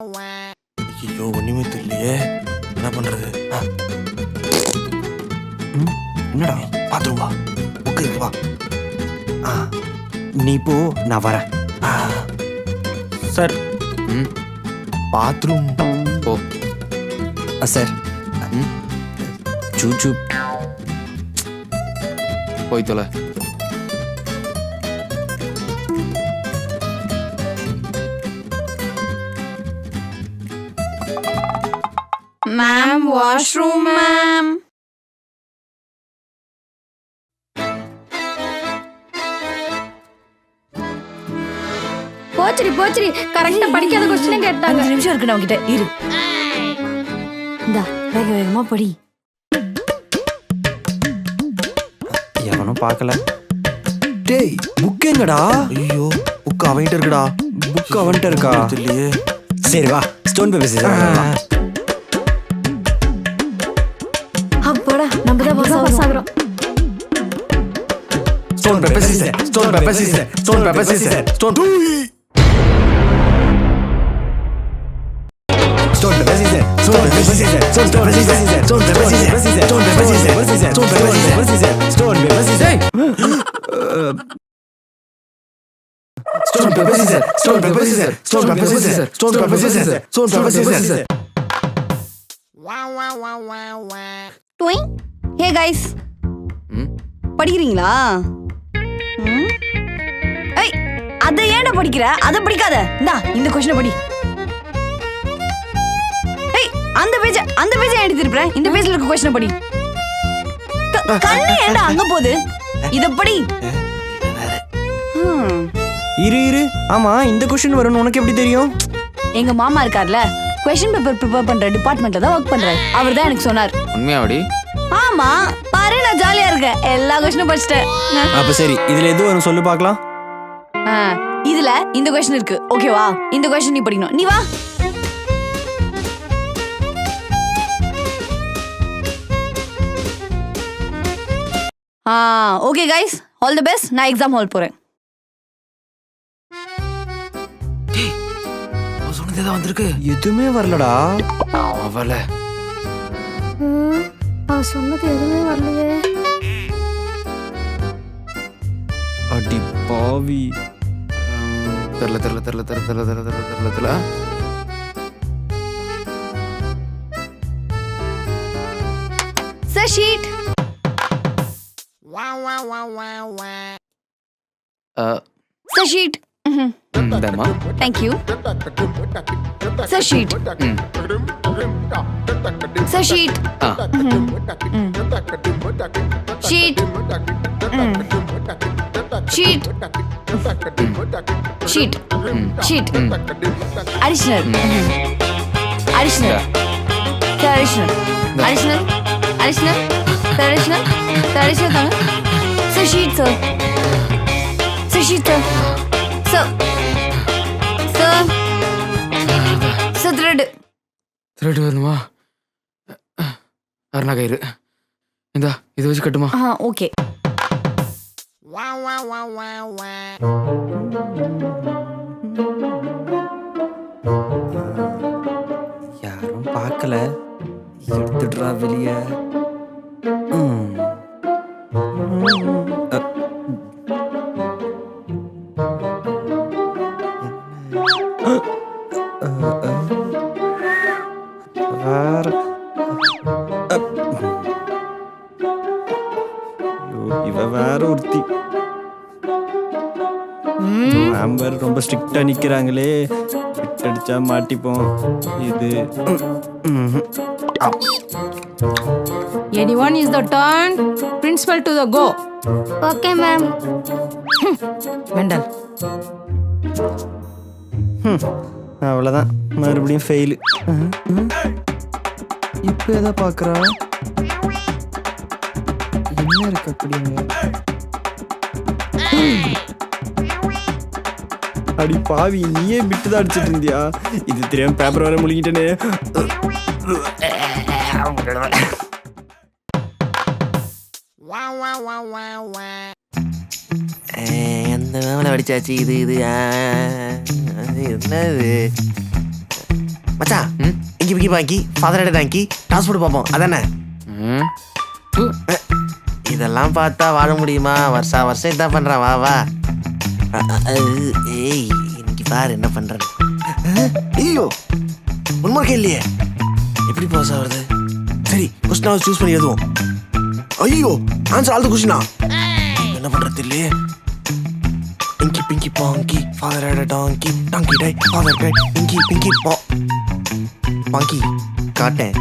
ஐயோ ஒண்ணுமே தெரியலையே. என்ன பண்றது? என்னடா? பாத்துருவா வா. புக்கு இருக்கு வா. ஆ நீ போ நான் வரேன். சார். ம். பாத்ரூம் போ. சார். ம். சூச்சு போய் தொலை. மேம் வாஷ்ரூம் மேம் போச்சுடி போச்சுடி. கரெக்டா படிக்காத கொஸ்டின் கேட்டாங்க. அஞ்சு நிமிஷம் இருக்கு நான் உங்ககிட்ட இரு. இந்தா வேக வேகமா படி. எவனும் பார்க்கல. டேய் புக் எங்கடா? ஐயோ புக்கு அவன்கிட்ட இருக்குடா. புக் அவன்கிட்ட இருக்கா? தெரியலையே. சரி வா. ஸ்டோன் பேப்பர் சீசர் அப்போடா நம்ம தான் pass ஆகுறோம் stone paper scissor stone paper scissor stone paper scissor stone டூய் Stone Pepper Scissor, Stone Pepper Scissor, Stone Pepper Scissor, Stone Pepper Scissor, Stone Pepper Scissor, Stone Pepper Scissor, Stone Pepper Scissor, Stone Pepper Scissor. stone paper scissors, stone paper scissors, stone paper scissors, stone paper scissors, stone paper scissors. டொய் hey guys படிக்கிறீங்களா? Hmm? ஏய் அதை ஏன்டா படிக்கிற? அதை படிக்காத. இந்தா இந்த கொஸ்டினை படி. ஏய் அந்த பேஜ் அந்த பேஜ் ஏன் எடுத்திருப்பேன் இந்த பேஜ்ல இருக்க கொஸ்டினை படி. கண்ணு ஏன்டா அங்க போகுது? இதை படி. இரு இரு. ஆமா இந்த கொஸ்டின் வரும்னு உனக்கு எப்படி தெரியும்? எங்க மாமா இருக்கார்ல கொஸ்டின் பேப்பர் ப்ரிப்பேர் பண்ற டிபார்ட்மெண்ட்ல தான் ஒர்க் பண்றாரு. அவர் தான் எனக்கு சொன்னார். உண்மையாவடி? ஆமா பாரு நான் ஜாலியா இருக்கேன். எல்லா கொஸ்டினும் படிச்சிட்டேன். அப்ப சரி இதுல எது வரும் சொல்லு பார்க்கலாம். ஆ, இதுல இந்த கொஸ்டின் இருக்கு. ஓகேவா இந்த கொஸ்டின் நீ படிக்கணும். நீ வா. ஆ okay guys all the best நான் எக்ஸாம் ஹால் போறேன். அவ சொன்னதே தான் வந்திருக்கு. எதுவுமே வரலடா. அவளை. அவ சொன்னது எதுவுமே வரலையே. அடி பாவி. தெரில தெரில தெரில தெரில தெரில தெரில தெரில தெரில தெரில சார் ஷீட் சார் ஷீட் இந்தம்மா. Thank you sir sheet sir sheet ah. Sheet sheet sheet sheet additional additional sir additional additional additional sir additional sir additional தாங்க sir sheet sir sir sheet sir sir திருட்டு வரணுமா அருணா கயிறு. இந்தா இதை வச்சு கட்டுமா? ஆ ஓகே. யாரும் பார்க்கல. எடுத்துடுறா வெளிய. அ. வேற இவ வேற ஒருத்தி. வேற ரொம்ப ஸ்ட்ரிக்டா நிக்கிறாங்களே. பிட் அடிச்சா மாட்டிப்போம். இது. Anyone is the turn. Principal to the go. Okay ma'am Mendel. அவ்வளோதான் மறுபடியும் ஃபெயிலு இப்போ எதை பார்க்குறா? என்ன இருக்கு அப்படிங்க அடி பாவி நீயே பிட்டு தான் அடிச்சிட்டு இருந்தியா? இது தெரியாம பேப்பர் வர முழுங்கிட்டேனே. எந்த மேமில் படிச்சாச்சு இது இது? என்னது? மச்சான் இங்கி பிங்கி பாங்கி ஃபாதர் எட டாங்கி டாஸ் போட்டு பார்ப்போம். அதானே. இதெல்லாம் பார்த்தா வாழ முடியுமா? வருஷா வருஷம் இதான் பண்றான். வா வா. ஏய் இன்னைக்கு பாரு என்ன பண்றேன் ஐயோ முன்மார்க்கே இல்லையே எப்படி பாஸ் ஆகுறது? சரி கொஸ்டினாவது சூஸ் பண்ணி எழுதுவோம். ஐயோ ஆன்சர் ஆல் கொஸ்டினா என்ன பண்றது இல்லையே? Inky pinky ponky father donkey donkey die father கை இங்கி பிங்கி பா பாங்கி காட்டேன்